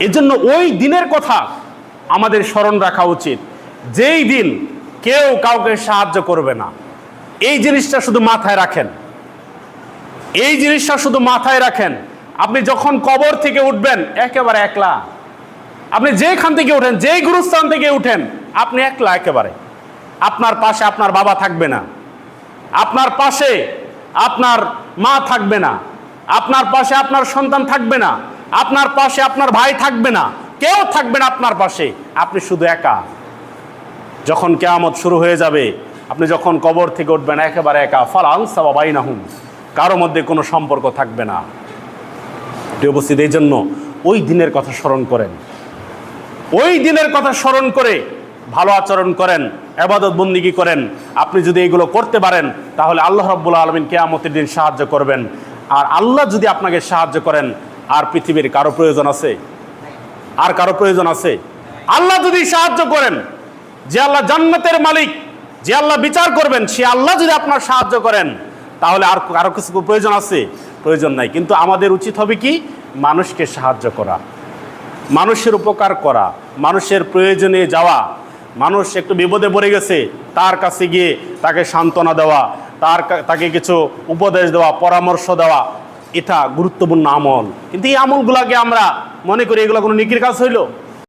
এজন্য ওই দিনের কথা আমাদের স্মরণ রাখা উচিত। যেই দিন কেউ কাউকে সাহায্য করবে না। এই জিনিসটা শুধু মাথায় রাখেন। এই জিনিসটা শুধু মাথায় রাখেন। আপনি যখন কবর থেকে উঠবেন, একেবারে একলা। আপনি যেখান থেকে উঠেন, যেই গুরুস্থান থেকে উঠেন, আপনি একলা একেবারে। আপনার পাশে আপনার বাবা থাকবে না। আপনার পাশে আপনার মা থাকবে না। আপনার পাশে আপনার সন্তান থাকবে না। আপনার পাশে আপনার ভাই থাকবে না। কেউ থাকবে না আপনার পাশে। আপনি শুধু একা। যখন কেয়ামত শুরু হয়ে যাবে, আপনি যখন কবর থেকে উঠবেন, একেবারে একা। ফালাং সাবাবাই নাহুম কারও মধ্যে কোনো সম্পর্ক থাকবে না। উপস্থিত, এই জন্য ওই দিনের কথা স্মরণ করেন। ওই দিনের কথা স্মরণ করে ভালো আচরণ করেন আবাদত বন্দিগি করেন। আপনি যদি এগুলো করতে পারেন, তাহলে আল্লাহ রব্বুল আলমিন কেয়ামতের দিন সাহায্য করবেন। আর আল্লাহ যদি আপনাকে সাহায্য করেন আর পৃথিবীর কারও প্রয়োজন আছে? আর কারও প্রয়োজন আছে? আল্লাহ যদি সাহায্য করেন, যে আল্লাহ জান্নাতের মালিক, যে আল্লাহ বিচার করবেন, সে আল্লাহ যদি আপনার সাহায্য করেন, তাহলে আর কারও কিছু প্রয়োজন আছে? প্রয়োজন নাই। কিন্তু আমাদের উচিত হবে কি? মানুষকে সাহায্য করা। মানুষের উপকার করা। মানুষের প্রয়োজনে যাওয়া। মানুষ একটু বিপদে পড়ে গেছে, তার কাছে গিয়ে তাকে সান্ত্বনা দেওয়া, তার তাকে কিছু উপদেশ দেওয়া, পরামর্শ দেওয়া এটা গুরুত্বপূর্ণ আমল। কিন্তু এই আমলগুলাকে আমরা মনে করি এগুলো কোনো নিকির কাজ হইল?